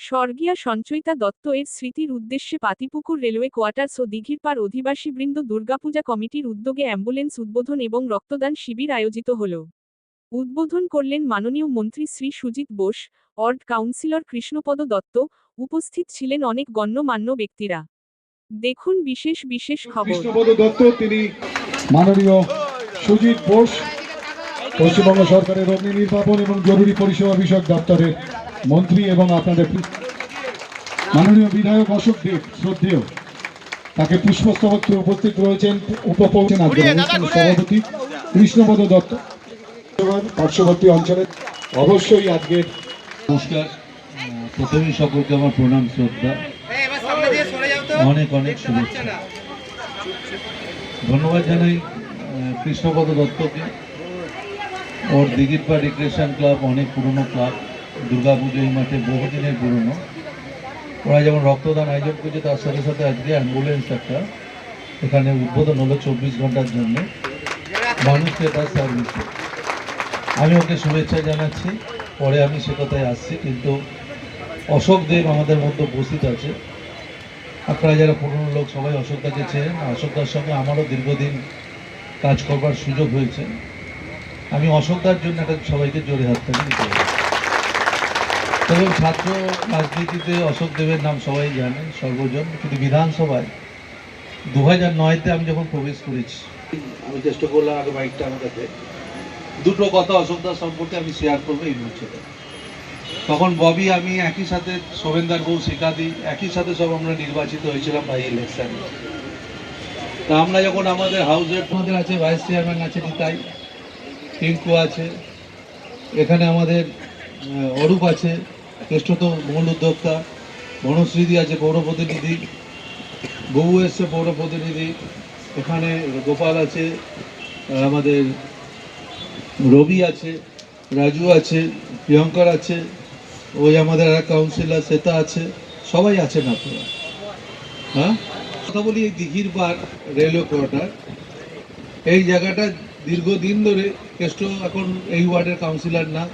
স্বর্গীয়া সঞ্চয়িতা দত্ত এর স্মৃতির উদ্দেশ্যে পাতিপুকুর রেলওয়ে কোয়ার্টার্স ও দিঘিরপাড় অধিবাসীবৃন্দ দুর্গাপূজা কমিটির উদ্যোগে অ্যাম্বুলেন্স উদ্বোধন এবং রক্তদান শিবির আয়োজিত হল। উদ্বোধন করলেন মাননীয় মন্ত্রী শ্রী সুজিত বোস অর্ড কাউন্সিলর কৃষ্ণপদ দত্ত, উপস্থিত ছিলেন অনেক গণ্যমান্য ব্যক্তিরা। দেখুন বিশেষ বিশেষ খবর। সুজিত বোস, পশ্চিমবঙ্গ সরকারের অগ্নি নির্বাপন এবং জরুরি পরিষেবা বিষয়ক দপ্তরের মন্ত্রী এবং আপনাদের মাননীয় বিধায়ক অশোক দেব শ্রদ্ধেয় তাকে পুষ্পস্তবত্রে উপস্থিত রয়েছেন অনুষ্ঠানের সভাপতি কৃষ্ণপদ দত্ত। পার্শ্ববর্তী অঞ্চলে অবশ্যই আজকের নমস্কার। প্রথমেই সকলকে আমার প্রণাম শ্রদ্ধা। অনেক অনেক শুভেচ্ছা। ধন্যবাদ জানাই কৃষ্ণপদ দত্তকে। ওর দিঘিরপা রিক্রেশন ক্লাব অনেক পুরনো ক্লাব। দুর্গাপুজো এই মাঠে বহুদিনের পুরনো। ওরা যেমন রক্তদান আয়োজন করছে, তার সাথে সাথে আজকে অ্যাম্বুলেন্স একটা। এখানে উদ্বোধন হলো চব্বিশ ঘণ্টার জন্য। মানুষকে তার সার্ভিস আমি ওকে শুভেচ্ছা জানাচ্ছি। পরে আমি সে কথায় আসছি, কিন্তু অশোক দেব আমাদের মধ্যে উপস্থিত আছে। আপনারা যারা পুরনো লোক, সবাই অশোকদাকে চেনেন। অশোকদার সঙ্গে আমারও দীর্ঘদিন কাজ করবার সুযোগ হয়েছে। আমি অশোকদার জন্য একটা সবাইকে জোরে হাত তালি তবে ছাত্র রাজনীতিতে অশোক দেবের নাম সবাই জানেন সর্বজন। কিন্তু বিধানসভায় দু হাজার নয়তে আমি যখন প্রবেশ করেছি, আমি চেষ্টা করলাম আগে বাইকটা আমার কাছে। দুটো কথা অশোকদার সম্পর্কে আমি শেয়ার করব এই মঞ্চে তখন ববি, আমি একই সাথে শোভেন্দার বউ শিকাদি, একই সাথে সব আমরা নির্বাচিত হয়েছিলাম বাই ইলেকশন তা আমরা যখন আমাদের হাউসের আমাদের আছে ভাইস চেয়ারম্যান আছে, নিতাই। টিঙ্কু আছে। এখানে আমাদের অরূপ আছে। কেষ্টত মূল উদ্যোক্তা বনশ্রীদি আছে পৌর প্রতিনিধি, বউ এসছে পৌর প্রতিনিধি, এখানে গোপাল আছে আমাদের রবি আছে, রাজু আছে, প্রিয়ঙ্কর আছে, ওই আমাদের এক কাউন্সিলর শ্বেতা আছে, সবাই আছেন আপনারা। হ্যাঁ? কথা বলি এই দিঘির বার রেলওয়ে কোয়ার্টার এই জায়গাটা দীর্ঘদিন ধরে কেষ্ট এখন এই ওয়ার্ডের কাউন্সিলর না।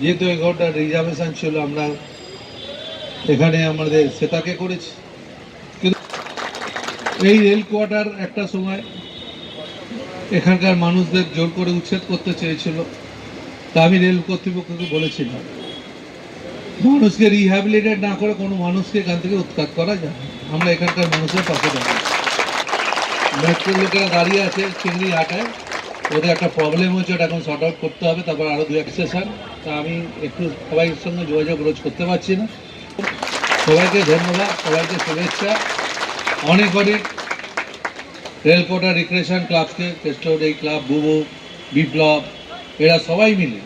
যেহেতু এই ঘরটা রিজার্ভেশন ছিল, আমরা এখানে আমাদের শ্বেতাকে করেছি। কিন্তু এই রেল কোয়ার্টার একটা সময় এখানকার মানুষদের জোর করে উচ্ছেদ করতে চেয়েছিল। তা আমি রেল কর্তৃপক্ষকে বলেছিলাম, মানুষকে রিহ্যাবিলিটেট না করে কোনো মানুষকে এখান থেকে উৎখাত করা যায় আমরা এখানকার মানুষের পাশে দাঁড়াই। মেট্রোর লোকেরা দাঁড়িয়ে আছে, চিংড়ি হাটায়। ওদের একটা প্রবলেম হচ্ছে, ওটা এখন শর্ট আউট করতে হবে, তারপর আরও দু এক সেশন তা আমি একটু সবাইয়ের সঙ্গে যোগাযোগ রোজ করতে পারছি না। সবাইকে ধন্যবাদ, সবাইকে শুভেচ্ছা। অনেক অনেক রেলকোটা রিক্রেশন ক্লাবকে কেস্টোর এই ক্লাব, বুবু, বিপ্লব, এরা সবাই মিলে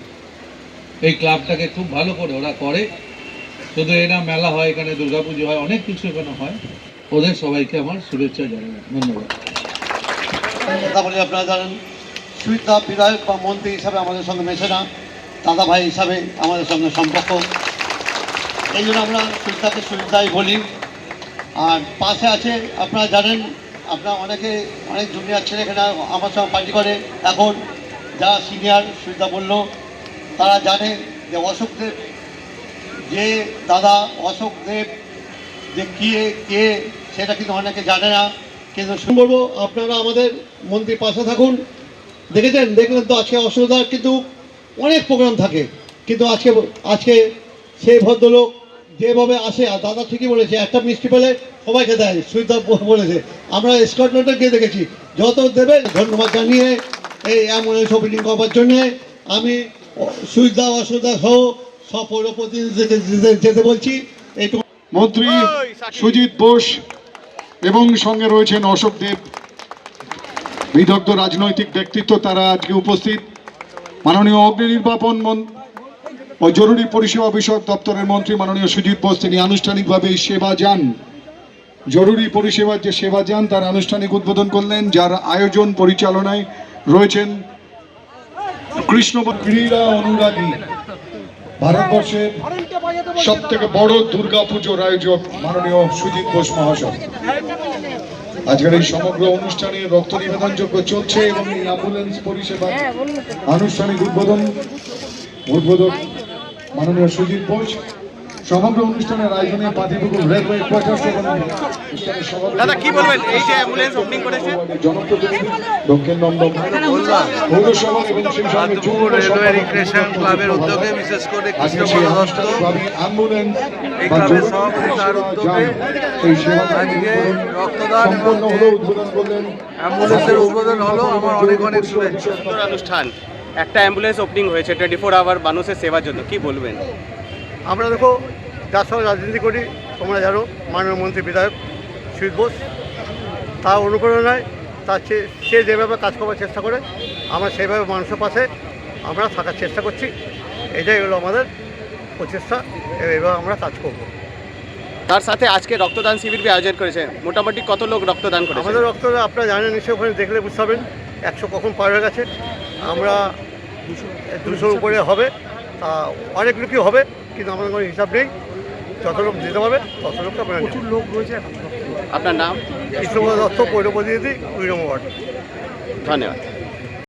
এই ক্লাবটাকে খুব ভালো করে ওরা করে। শুধু এরা মেলা হয়, এখানে দুর্গাপুজো হয়, অনেক কিছু এখানে হয়। ওদের সবাইকে আমার শুভেচ্ছা জানাই। ধন্যবাদ। কথা বলি আপনারা জানেন সুইতা বিধায়ক বা মন্ত্রী হিসাবে আমাদের সঙ্গে মেশে না। দাদা ভাই হিসাবে আমাদের সঙ্গে সম্পর্ক। এই জন্য আমরা সুইতাকে সুইতাই বলি। আর পাশে আছে, আপনারা জানেন, আপনারা অনেকে, অনেক জুনিয়র ছেলে এখানে আমার সঙ্গে পার্টি করে। এখন যারা সিনিয়র সুইতা বলল তারা জানে যে অশোক দেব, যে দাদা অশোক দেব, যে কে কে, সেটা কিন্তু অনেকে জানে না। কিন্তু বলব, আপনারা আমাদের মন্ত্রীর পাশে থাকুন। দেখেছেন? দেখলেন তো আজকে অসুবিধা, কিন্তু অনেক প্রোগ্রাম থাকে। কিন্তু আজকে আজকে সেই ভদ্রলোক যেভাবে আসে আর দাদা ঠিকই বলেছে একটা মিষ্টি পেলে সবাইকে দেয় সুবিধা বলেছে। আমরা স্কটল্যান্ডে গিয়ে দেখেছি যত দেবে ধন্যবাদ জানিয়ে এই অ্যাম্বুলেন্স ওপেনিং করবার জন্যে আমি সুবিধা অসুবিধা সহ সব পৌর প্রতিনিধিদেরকে যেতে- যেতে বলছি। এইটুকু মন্ত্রী সুজিত বোস এবং সঙ্গে রয়েছেন অশোক দেব। বিদগ্ধ রাজনৈতিক ব্যক্তিত্ব তারা আজকে উপস্থিত। মাননীয় অগ্নি নির্বাপন ও জরুরি পরিষেবা বিষয়ক দপ্তরের মন্ত্রী মাননীয় সুজিত বোস, তিনি আনুষ্ঠানিকভাবে এই সেবা যান। জরুরি পরিষেবার যে সেবা যান, তার আনুষ্ঠানিক উদ্বোধন করলেন, যার আয়োজন পরিচালনায় রয়েছেন কৃষ্ণ ক্রীড়া অনুরাগী। ভারতবর্ষের সব থেকে বড় দুর্গা পুজোর আয়োজক মাননীয় সুজিত বোস মহাশয়। আজকের এই সমগ্র অনুষ্ঠানে রক্ত নিবেদনযোগ্য চলছে এবং এই অ্যাম্বুলেন্স পরিষেবা আনুষ্ঠানিক উদ্বোধন উদ্বোধক মাননীয় সুজিত বোস সমগ্র অনুষ্ঠানের আয়োজনে পাতিপুকুর রেলওয়ে কোয়ার্টার দাদা, কি বলবেন? এই যে অ্যাম্বুলেন্স opening করেছে? জনপ্রতিনিধি দক্ষিণ পৌরসভা এবং সেই সঙ্গে রেলওয়ে রিক্রিয়েশন ক্লাবের উদ্যোগে বিশেষ করে কৃষ্ণপদ দত্ত অ্যাম্বুলেন্স এই ক্লাবের সভাপতি তার উদ্যোগে সেবা আজকে রক্তদান এবং সম্পন্ন হলো উদ্বোধন করলেন অ্যাম্বুলেন্সের উদ্বোধন হলো আমার অনেক অনেক শুভেচ্ছা অনুষ্ঠান একটা অ্যাম্বুলেন্স ওপেনিং হয়েছে টোয়েন্টি ফোর আওয়ার মানুষের সেবার জন্য কি বলবেন আমরা দেখো যার সঙ্গে রাজনীতি করি তোমরা জানো মাননীয় মন্ত্রী বিধায়ক সুজিত বোস। তার অনুপ্রেরণায় তার সে- সে যেভাবে কাজ করার চেষ্টা করে আমরা সেইভাবে মানুষের পাশে আমরা থাকার চেষ্টা করছি। এটাই হলো আমাদের প্রচেষ্টা এভাবে আমরা কাজ করব। তার সাথে আজকে রক্তদান শিবির আয়োজন করেছে। মোটামুটি কত লোক রক্তদান করেছে? আমাদের রক্ত আপনারা জানেন নিশ্চয়ই ওখানে দেখলে বুঝতে পারবেন একশো কখন পার হয়ে গেছে। আমরা দুশোর উপরে হবে তা অনেক লোকই হবে কিন্তু আমাদের কোনো হিসাব নেই। যত লোক দিতে পারবে তত লোক আপনারা প্রচুর লোক রয়েছে আপনার নাম? কৃষ্ণপদ দত্ত পৌর প্রতিনিধি ওয়ার্ড। ধন্যবাদ।